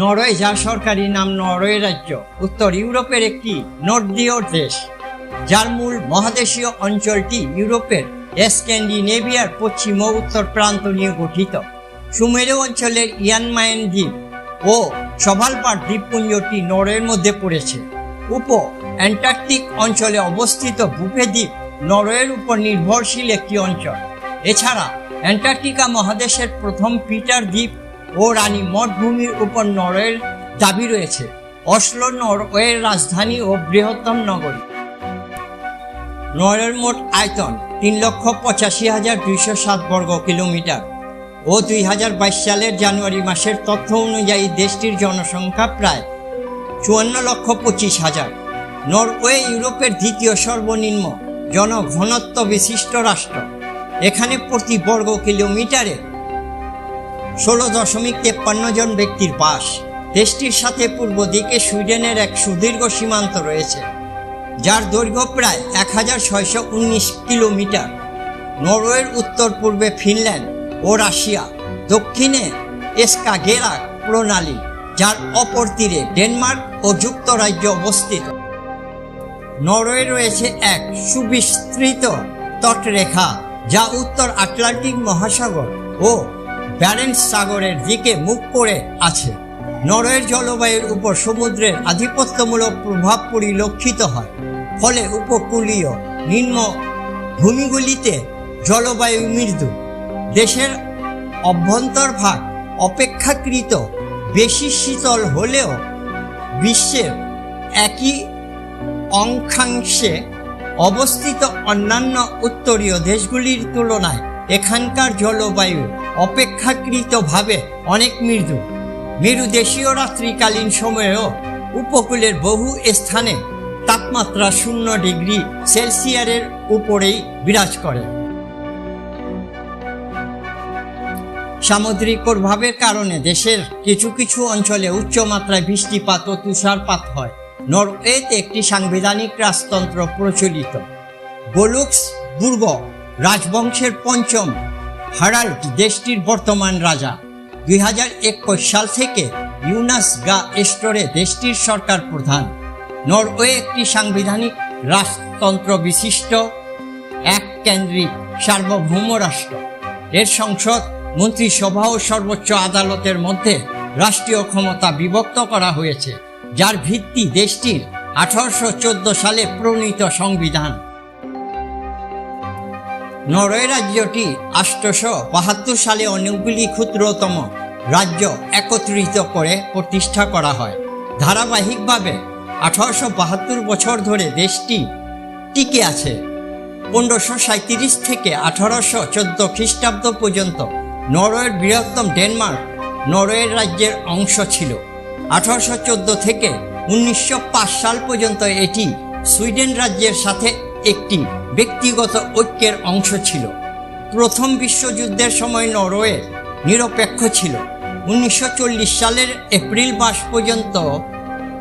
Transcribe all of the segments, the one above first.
Norway যার সরকারি নাম নরওয়ে রাজ্য, উত্তর ইউরোপের একটি নর্দীয় দেশ। যার মূল মহাদেশীয় অঞ্চলটি ইউরোপের স্ক্যান্ডিনেভিয়ার পশ্চিম ও উত্তর প্রান্ত নিয়ে গঠিত। সুমেরু অঞ্চলের ইয়ানমায়ন দ্বীপ ও সভালপাট দ্বীপপুঞ্জটি নরওয়ের মধ্যে পড়েছে। উপ অ্যান্টার্কটিক অঞ্চলে অবস্থিত বুফে দ্বীপ নরওয়ের উপর নির্ভরশীল একটি অঞ্চল। এছাড়া অ্যান্টার্কটিকা মহাদেশের প্রথম পিটার দ্বীপ ও রানী মঠভূমির উপর নরওয়ের দাবি রয়েছে। অসলো নরওয়ের রাজধানী ও বৃহত্তম নগরী। নরওয়ের মোট আয়তন তিন লক্ষ পঁচাশি হাজার দুইশো সাত বর্গ কিলোমিটার ও দুই হাজার বাইশ সালের জানুয়ারি মাসের তথ্য অনুযায়ী দেশটির জনসংখ্যা প্রায় চুয়ান্ন লক্ষ পঁচিশ হাজার। নরওয়ে ইউরোপের দ্বিতীয় সর্বনিম্ন জনঘনত্ব বিশিষ্ট রাষ্ট্র। এখানে প্রতি বর্গ কিলোমিটারে ষোলো দশমিক তেপ্পান্ন জন ব্যক্তির বাস। দেশটির সাথে পূর্ব দিকে সুইডেনের এক সুদীর্ঘ সীমান্ত রয়েছে, যার দৈর্ঘ্য প্রায় এক হাজার ছয়শো উনিশ কিলোমিটার। নরওয়ের উত্তর পূর্বে ফিনল্যান্ড ও রাশিয়া, দক্ষিণে এসকাগেরা প্রণালী, যার অপর তীরে ডেনমার্ক ও যুক্তরাজ্য অবস্থিত। নরওয়ে রয়েছে এক সুবিস্তৃত তটরেখা, যা উত্তর আটলান্টিক মহাসাগর ও ব্যারেন্স সাগরের দিকে মুখ করে আছে। নরওয়ের জলবায়ুর উপর সমুদ্রের আধিপত্যমূলক প্রভাব পরিলক্ষিত হয়। ফলে উপকূলীয় নিম্ন ভূমিগুলিতে জলবায়ু মৃদু। দেশের অভ্যন্তরভাগ অপেক্ষাকৃত বেশি শীতল হলেও বিশ্বের একই অংশাংশে অবস্থিত অন্যান্য উত্তরীয় দেশগুলির তুলনায় এখানকার জলবায়ু অপেক্ষাকৃতভাবে অনেক মৃদু। মেরুদেশীয় রাত্রিকালীন সময়েও উপকূলের বহু স্থানে তাপমাত্রা শূন্য ডিগ্রি সেলসিয়াসের উপরেই বিরাজ করে। সামুদ্রিক প্রভাবের কারণে দেশের কিছু কিছু অঞ্চলে উচ্চমাত্রায় বৃষ্টিপাত ও তুষারপাত হয়। নরওয়েতে একটি সাংবিধানিক রাজতন্ত্র প্রচলিত। গোলুক্স বুর্গ রাজবংশের পঞ্চম হারাল্ড দেশটির বর্তমান রাজা। দুই হাজার একুশ সাল থেকে ইউনাস গা এস্টোরে দেশটির সরকার প্রধান। নরওয়ে একটি সাংবিধানিক রাজতন্ত্র বিশিষ্ট এক কেন্দ্রিক সার্বভৌম রাষ্ট্র। এর সংসদ, মন্ত্রিসভা ও সর্বোচ্চ আদালতের মধ্যে রাষ্ট্রীয় ক্ষমতা বিভক্ত করা হয়েছে, যার ভিত্তি দেশটির আঠারোশো চোদ্দ সালে প্রণীত সংবিধান। নরওয়ে রাজ্যটি আষ্টশো বাহাত্তর সালে অনেকগুলি ক্ষুদ্রতম রাজ্য একত্রিত করে প্রতিষ্ঠা করা হয়। ধারাবাহিকভাবে আঠারোশো বাহাত্তর বছর ধরে দেশটি টিকে আছে। পনেরোশো সাঁত্রিশ থেকে আঠারোশো চোদ্দ খ্রিস্টাব্দ পর্যন্ত নরওয়ের বৃহত্তম ডেনমার্ক নরওয়ের রাজ্যের অংশ ছিল। আঠারোশো চোদ্দ থেকে উনিশশো পাঁচ সাল পর্যন্ত এটি সুইডেন রাজ্যের সাথে একটি ব্যক্তিগত ঐক্যের অংশ ছিল। প্রথম বিশ্বযুদ্ধের সময় নরওয়ে নিরপেক্ষ ছিল। উনিশশো চল্লিশ সালের এপ্রিল মাস পর্যন্ত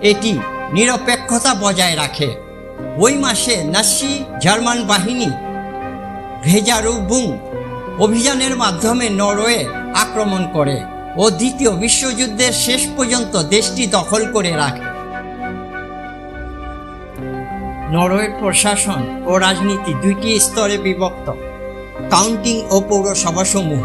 এটি নিরপেক্ষতা বজায় রাখে। ওই মাসে নাসি জার্মান বাহিনী ভেজারুবুং অভিযানের মাধ্যমে নরওয়ে আক্রমণ করে ও দ্বিতীয় বিশ্বযুদ্ধের শেষ পর্যন্ত দেশটি দখল করে রাখে। নরওয়ের প্রশাসন ও রাজনীতি দুইটি স্তরে বিভক্ত। কাউন্টিং ও পৌরসভাসমূহ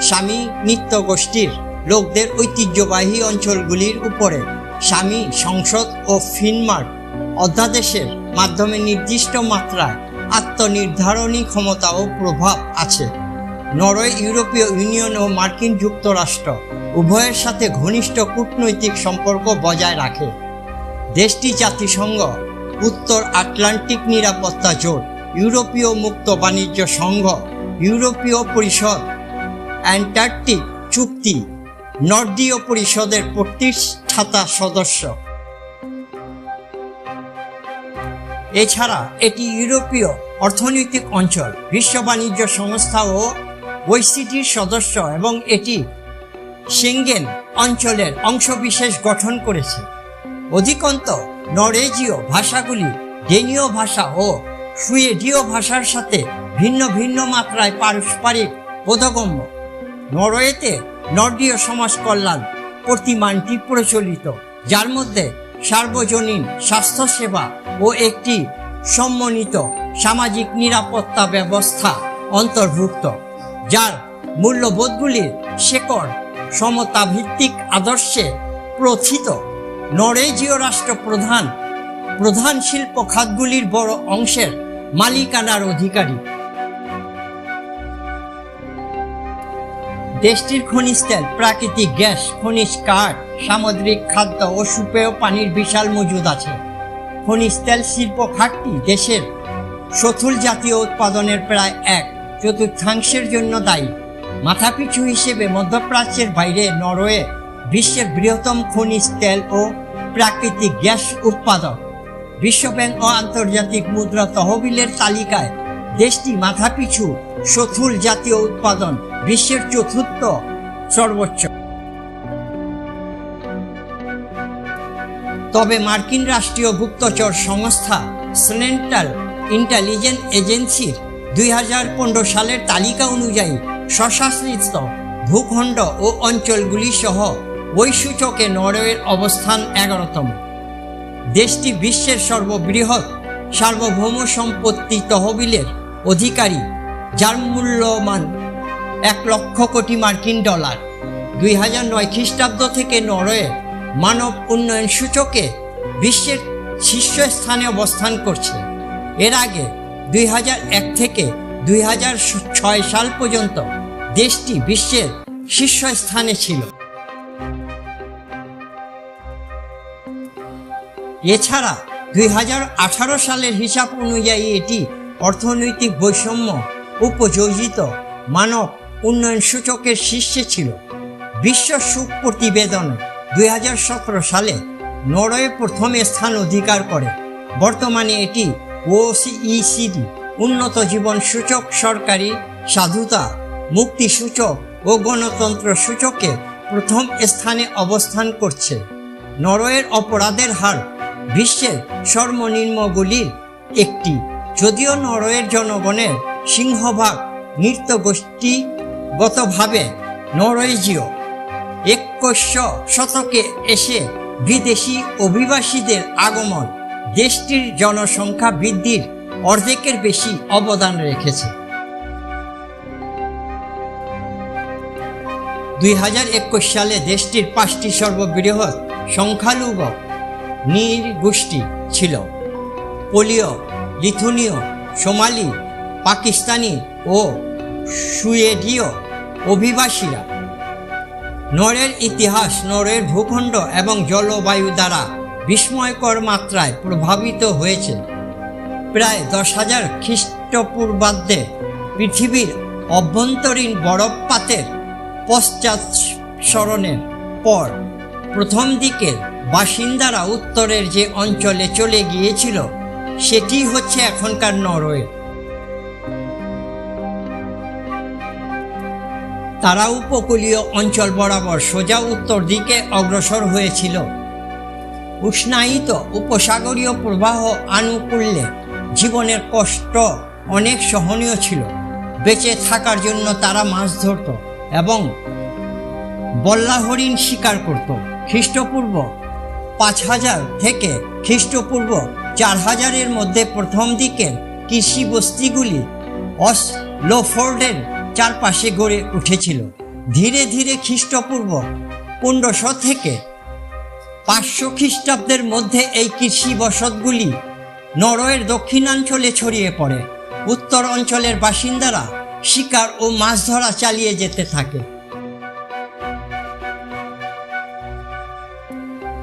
স্বামী নৃত্য গোষ্ঠীর লোকদের ঐতিহ্যবাহী অঞ্চলগুলির উপরে স্বামী সংসদ ও ফিনমার্ক অধ্যাদেশের মাধ্যমে নির্দিষ্ট মাত্রায় আত্মনির্ধারণী ক্ষমতা ও প্রভাব আছে। নরওয়ে ইউরোপীয় ইউনিয়ন ও মার্কিন যুক্তরাষ্ট্র উভয়ের সাথে ঘনিষ্ঠ কূটনৈতিক সম্পর্ক বজায় রাখে। দেশটি জাতিসংঘ উত্তর আটলান্টিক নিরাপত্তা জোট, ইউরোপীয় মুক্ত বাণিজ্য সংঘ, ইউরোপীয় পরিষদ, অ্যান্টার্কটিক চুক্তি, নর্দীয় পরিষদের প্রতিষ্ঠাতা সদস্য। এছাড়া এটি ইউরোপীয় অর্থনৈতিক অঞ্চল, বিশ্ব বাণিজ্য সংস্থা ও ওইসিটির সদস্য এবং এটি সেঙ্গেন অঞ্চলের অংশবিশেষ গঠন করেছে। অধিকন্ত নরওয়েজীয় ভাষাগুলি ডেনীয় ভাষা ও সুয়েডীয় ভাষার সাথে ভিন্ন ভিন্ন মাত্রায় পারস্পরিক বোধগম্য। নরওয়েতে নর্দীয় সমাজ কল্যাণ প্রতিমানটি প্রচলিত, যার মধ্যে সার্বজনীন স্বাস্থ্যসেবা ও একটি সম্মানিত সামাজিক নিরাপত্তা ব্যবস্থা অন্তর্ভুক্ত, যার মূল্যবোধগুলির শেকড় সমতাভিত্তিক আদর্শে প্রথিত। নরওয়েজীয় রাষ্ট্রপ্রধান প্রধান। শিল্প খাতগুলির বড় অংশের মালিকানার অধিকারী। দেশটির খনিজ তেল, প্রাকৃতিক গ্যাস, খনিজ কাঠ, সামুদ্রিক খাদ্য ও সুপেয় পানির বিশাল মজুদ আছে। খনিজ তেল শিল্প খাতটি দেশের সথুল জাতীয় উৎপাদনের প্রায় এক চতুর্থাংশের জন্য দায়ী। মাথাপিছু হিসেবে মধ্যপ্রাচ্যের বাইরে নরওয়ে বিশ্বের বৃহত্তম খনিজ তেল ও প্রাকৃতিক গ্যাস উৎপাদক। বিশ্বব্যাংক ও আন্তর্জাতিক মুদ্রা তহবিলের তালিকায় দেশটি মাথাপিছু সথুল জাতীয় উৎপাদন বিশ্বের চতুর্থ সর্বোচ্চ। তবে মার্কিন রাষ্ট্রীয় গুপ্তচর সংস্থা সেন্ট্রাল ইন্টেলিজেন্স এজেন্সির দুই হাজার পনেরো সালের তালিকা অনুযায়ী স্বশাসিত ভূখণ্ড ও অঞ্চলগুলি সহ ওই সূচকে নরওয়ের অবস্থান এগারোতম। দেশটি বিশ্বের সর্ববৃহৎ সার্বভৌম সম্পত্তি তহবিলের অধিকারী, যার মূল্যমান এক লক্ষ কোটি মার্কিন ডলার। দুই হাজার নয় খ্রিস্টাব্দ থেকে নরওয়ে মানব উন্নয়ন সূচকে বিশ্বের শীর্ষস্থানে অবস্থান করছে। এর আগে দুই হাজার এক থেকে দুই হাজার ছয় সাল পর্যন্ত দেশটি বিশ্বের শীর্ষস্থানে ছিল। এছাড়া দুই হাজার আঠারো সালের হিসাব অনুযায়ী এটি অর্থনৈতিক বৈষম্য উপযোজিত মানব উন্নয়ন সূচকের শীর্ষে ছিল। বিশ্ব সুখ প্রতিবেদনে দুই সালে নরওয়ে প্রথম স্থান অধিকার করে। বর্তমানে এটি ওসিইসিডি উন্নত জীবন সূচক, সরকারি সাধুতা, মুক্তি সূচক ও গণতন্ত্র সূচকে প্রথম স্থানে অবস্থান করছে। নরওয়ের অপরাধের হার বিশ্বের সর্বনিম্নগুলির একটি। যদিও নরওয়ের জনগণের সিংহভাগ নৃত্য গোষ্ঠীগতভাবে নরওয়েজীয় একৈশ শতকে এসে বিদেশি অভিবাসীদের আগমন দেশটির জনসংখ্যা বৃদ্ধির অর্ধেকের বেশি অবদান রেখেছে। দুই হাজার একুশ সালে দেশটির পাঁচটি সর্ববৃহৎ সংখ্যালঘু নৃগোষ্ঠী ছিল। পোলীয়, লিথুনীয়, সোমালি, পাকিস্তানি ও সুয়েডীয় অভিবাসীরা নরের ইতিহাস, নরের ভূখণ্ড এবং জলবায়ু দ্বারা বিস্ময়কর মাত্রায় প্রভাবিত হয়েছে। প্রায় দশ হাজার খ্রিস্টপূর্বাব্দে পৃথিবীর অভ্যন্তরীণ বরফপাতের পশ্চাৎ স্মরণের পর প্রথম দিকের বাসিন্দারা উত্তরের যে অঞ্চলে চলে গিয়েছিল, সেটি হচ্ছে এখনকার নরওয়ে। তারা উপকূলীয় অঞ্চল বরাবর সোজা উত্তর দিকে অগ্রসর হয়েছিল। উষ্ণায়িত উপসাগরীয় প্রবাহ আনুকূল্যে জীবনের কষ্ট অনেক সহনীয় ছিল। বেঁচে থাকার জন্য তারা মাছ ধরত এবং বল্লাহরিণ শিকার করত। খ্রিস্টপূর্ব পাঁচ হাজার থেকে খ্রিস্টপূর্ব চার হাজারের মধ্যে প্রথম দিকের কৃষি বস্তিগুলি অসলোফোর্ডের চারপাশে গড়ে উঠেছিল। ধীরে ধীরে খ্রিস্টপূর্ব পনেরোশো থেকে পাঁচশো খ্রিস্টাব্দের মধ্যে এই কৃষি বসতগুলি নরওয়ের দক্ষিণাঞ্চলে ছড়িয়ে পড়ে। উত্তর অঞ্চলের বাসিন্দারা শিকার ও মাছ ধরা চালিয়ে যেতে থাকে।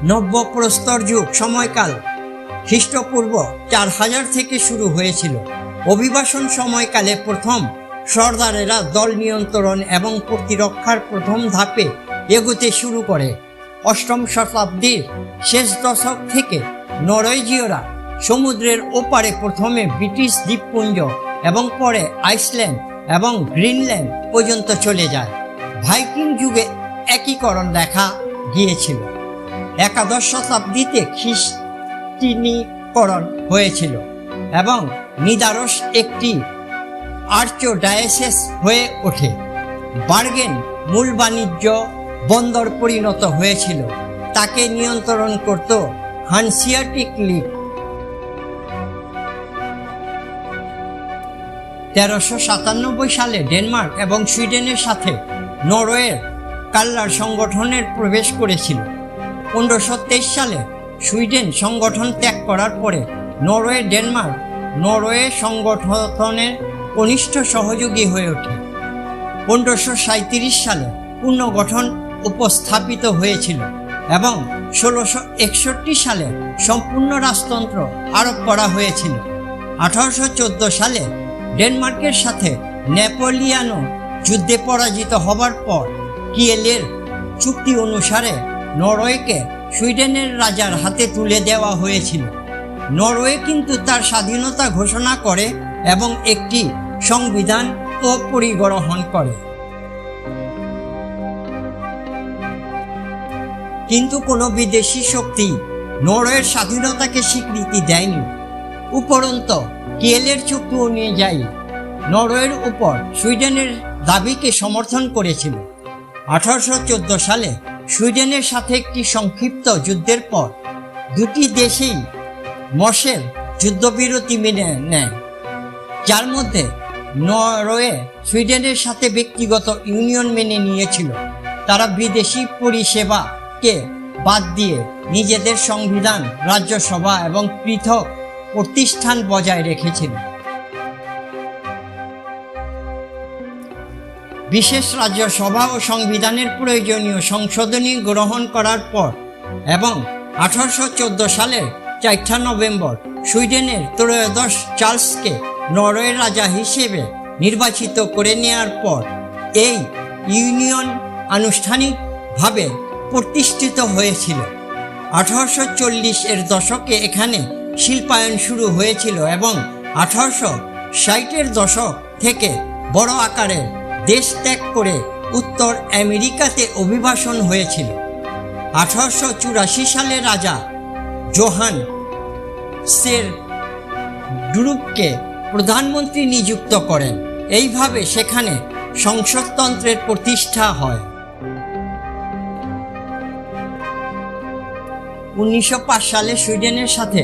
নব্যপ্রস্তর যুগ, সময়কাল, খ্রিস্টপূর্ব চার হাজার থেকে শুরু হয়েছিল। অভিবাসন সময়কালে প্রথম সর্দারেরা দল নিয়ন্ত্রণ এবং প্রতিরক্ষার প্রথম ধাপে এগোতে শুরু করে। অষ্টম শতাব্দীর শেষ দশক থেকে নরওয়েজীয়রা সমুদ্রের ওপারে প্রথমে ব্রিটিশ দ্বীপপুঞ্জ এবং পরে আইসল্যান্ড এবং গ্রিনল্যান্ড পর্যন্ত চলে যায়। ভাইকিং যুগে একীকরণ দেখা গিয়েছিল। একাদশ শতাব্দীতে খ্রিস্টিনীকরণ হয়েছিল এবং নিদারস একটি আর্চো ডায়াসেস হয়ে ওঠে। বার্গেন মূল বাণিজ্য বন্দর পরিণত হয়েছিল। তাকে নিয়ন্ত্রণ করত হানসিয়াটিক লীগ। তেরোশো সাতানব্বই সালে ডেনমার্ক এবং সুইডেনের সাথে নরওয়ের কাল্লার সংগঠনের প্রবেশ করেছিল। পনেরোশো সালে সুইডেন সংগঠন ত্যাগ করার পরে নরওয়ে, ডেনমার্ক, নরওয়ে সংগঠনের কনিষ্ঠ সহযোগী হয়ে ওঠে। পনেরোশো সালে পুনর্গঠন উপস্থাপিত হয়েছিল এবং ষোলোশো একষট্টি সালে সম্পূর্ণ রাজতন্ত্র আরোপ করা হয়েছিল। আঠারোশো চোদ্দ সালে ডেনমার্কের সাথে নেপোলিয়ানো যুদ্ধে পরাজিত হবার পর কিয়েলের চুক্তি অনুসারে নরওয়েকে সুইডেনের রাজার হাতে তুলে দেওয়া হয়েছিল। নরওয়ে কিন্তু তার স্বাধীনতা ঘোষণা করে এবং একটি সংবিধান ও পরিগ্রহণ করে। কিন্তু কোনো বিদেশি শক্তি নরওয়ের স্বাধীনতাকে স্বীকৃতি দেয়নি। উপরন্ত কিয়েলের চুক্তি অনুযায়ী নরওয়ের উপর সুইডেনের দাবিকে সমর্থন করেছিল। আঠারোশো চোদ্দ সালে সুইডেনের সাথে একটি সংক্ষিপ্ত যুদ্ধের পর দুটি দেশেই মশের যুদ্ধবিরতি মেনে নেয়, যার মধ্যে নরওয়ে সুইডেনের সাথে ব্যক্তিগত ইউনিয়ন মেনে নিয়েছিল। তারা বিদেশি পরিষেবাকে বাদ দিয়ে নিজেদের সংবিধান, রাজ্যসভা এবং পৃথক প্রতিষ্ঠান বজায় রেখেছিল। বিশেষ রাজ্যসভা ও সংবিধানের প্রয়োজনীয় সংশোধনী গ্রহণ করার পর এবং আঠারোশো চোদ্দ সালের চারটা নভেম্বর সুইডেনের ত্রয়োদশ চার্লসকে নরওয়ের রাজা হিসেবে নির্বাচিত করে নেওয়ার পর এই ইউনিয়ন আনুষ্ঠানিকভাবে প্রতিষ্ঠিত হয়েছিল। আঠারোশো চল্লিশ এর দশকে এখানে শিল্পায়ন শুরু হয়েছিল এবং আঠারোশো ষাটের দশক থেকে বড় আকারে দেশ ত্যাগ করে উত্তর আমেরিকাতে অভিবাসন হয়েছিল। আঠারোশো চুরাশি সালে রাজা জোহান সের ডুরুপকে প্রধানমন্ত্রী নিযুক্ত করেন। এইভাবে সেখানে সংসদতন্ত্রের প্রতিষ্ঠা হয়। উনিশশো পাঁচ সালে সুইডেনের সাথে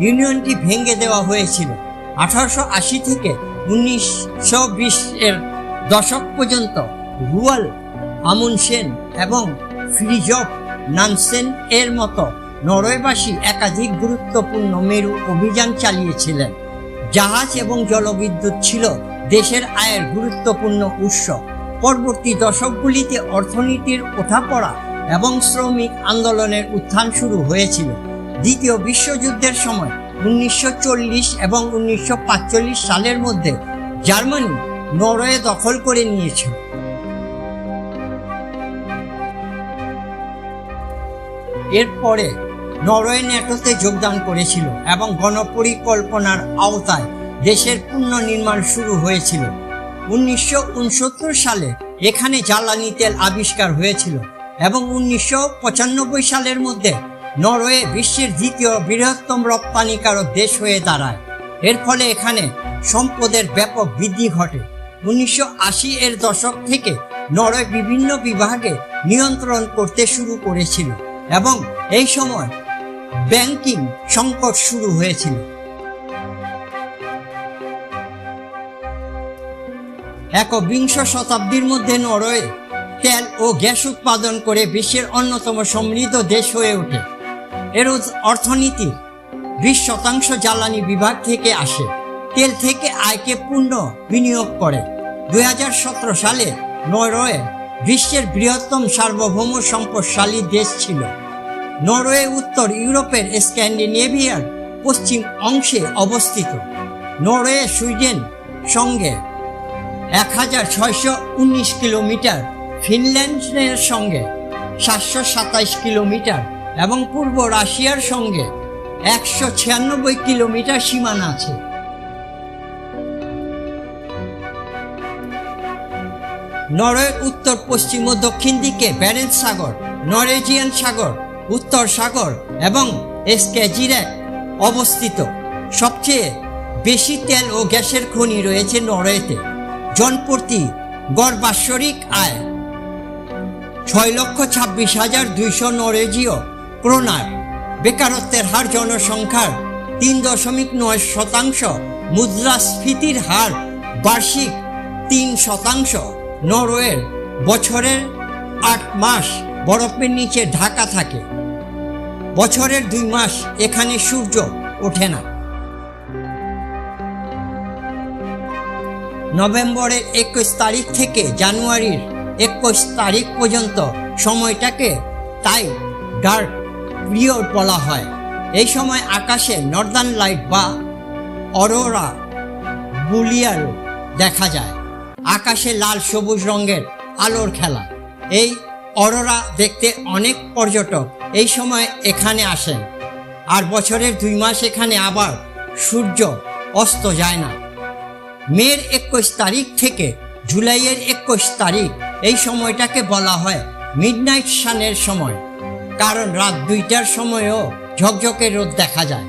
ইউনিয়নটি ভেঙে দেওয়া হয়েছিল। আঠারোশো আশি থেকে উনিশশো বিশ এর দশক পর্যন্ত রুয়াল আমুনসেন এবং ফ্রিজফ নানসেন এর মতো নরওয়েবাসী একাধিক গুরুত্বপূর্ণ মেরু অভিযান চালিয়েছিলেন। জাহাজ এবং জলবিদ্যুৎ ছিল দেশের আয়ের গুরুত্বপূর্ণ উৎস। পরবর্তী দশকগুলিতে অর্থনীতির ওঠাপড়া এবং শ্রমিক আন্দোলনের উত্থান শুরু হয়েছিল। দ্বিতীয় বিশ্বযুদ্ধের সময় উনিশশো চল্লিশ এবং উনিশশো সালের মধ্যে জার্মানি নরওয়ে দখল করে নিয়েছিল এরপরে নরওয়ে ন্যাটোতে যোগদান করেছিল এবং গণপরিকল্পনার আওতায় দেশের পুনর্নির্মাণ শুরু হয়েছিল। উনিশশো উনসত্তর সালে এখানে জ্বালানি তেল আবিষ্কার হয়েছিল এবং উনিশশো পঁচানব্বই সালের মধ্যে নরওয়ে বিশ্বের দ্বিতীয় বৃহত্তম রপ্তানিকারক দেশ হয়ে দাঁড়ায়। এর ফলে এখানে সম্পদের ব্যাপক বৃদ্ধি ঘটে। উনিশশো আশি এর দশক থেকে নরওয়ে বিভিন্ন বিভাগে নিয়ন্ত্রণ করতে শুরু করেছিল এবং এই সময় ব্যাংকিং সংকট শুরু হয়েছিল। একবিংশ শতাব্দীর মধ্যে নরওয়ে তেল ও গ্যাস উৎপাদন করে বিশ্বের অন্যতম সমৃদ্ধ দেশ হয়ে ওঠে। এর অর্থনীতি বিশ শতাংশ জ্বালানি বিভাগ থেকে আসে। তেল থেকে আয়কে পূর্ণ বিনিয়োগ করে। দু হাজার সতেরো সালে নরওয়ে বিশ্বের বৃহত্তম সার্বভৌম সম্পদশালী দেশ ছিল। নরওয়ে উত্তর ইউরোপের স্ক্যান্ডিনেভিয়ার পশ্চিম অংশে অবস্থিত। নরওয়ে, সুইডেন সঙ্গে এক হাজার ছয়শো উনিশ কিলোমিটার, ফিনল্যান্ডের সঙ্গে সাতশো কিলোমিটার এবং পূর্ব রাশিয়ার সঙ্গে একশো ছিয়ানব্বই কিলোমিটার সীমানা আছে। নরওয়ের উত্তর, পশ্চিম ও দক্ষিণ দিকে ব্যারেন্স সাগর নরওয়েজিয়ান সাগর, উত্তর সাগর এবং এসকেজিরেক অবস্থিত। সবচেয়ে বেশি তেল ও গ্যাসের খনি রয়েছে নরওয়েতে। জনপ্রতি গড় বাৎসরিক আয় ছয় লক্ষ ছাব্বিশ হাজার দুইশো নরওয়েজীয় ক্রোনার। বেকারত্বের হার জনসংখ্যার তিন দশমিক নয় শতাংশ, মুদ্রাস্ফীতির হার বার্ষিক তিন শতাংশ। নরওয়ের বছরের আট মাস বরফের নিচে ঢাকা থাকে। বছরের দুই মাস এখানে সূর্য ওঠে না। নভেম্বরের একুশ তারিখ থেকে জানুয়ারির একুশ তারিখ পর্যন্ত সময়টাকে তাই ডার্ক পিরিয়ড বলা হয়। এই সময় আকাশে নর্দার্ন লাইট বা অরোরা বুলিয়ার দেখা যায়। আকাশে লাল সবুজ রঙের আলোর খেলা। এই অরোরা দেখতে অনেক পর্যটক এই সময় এখানে আসেন। আর বছরের দুই মাস এখানে আবার সূর্য অস্ত যায় না। মের একুশ তারিখ থেকে জুলাইয়ের একুশ তারিখ এই সময়টাকে বলা হয় মিডনাইট সানের সময়। কারণ রাত দুইটার সময়ও ঝকঝকে রোদ দেখা যায়।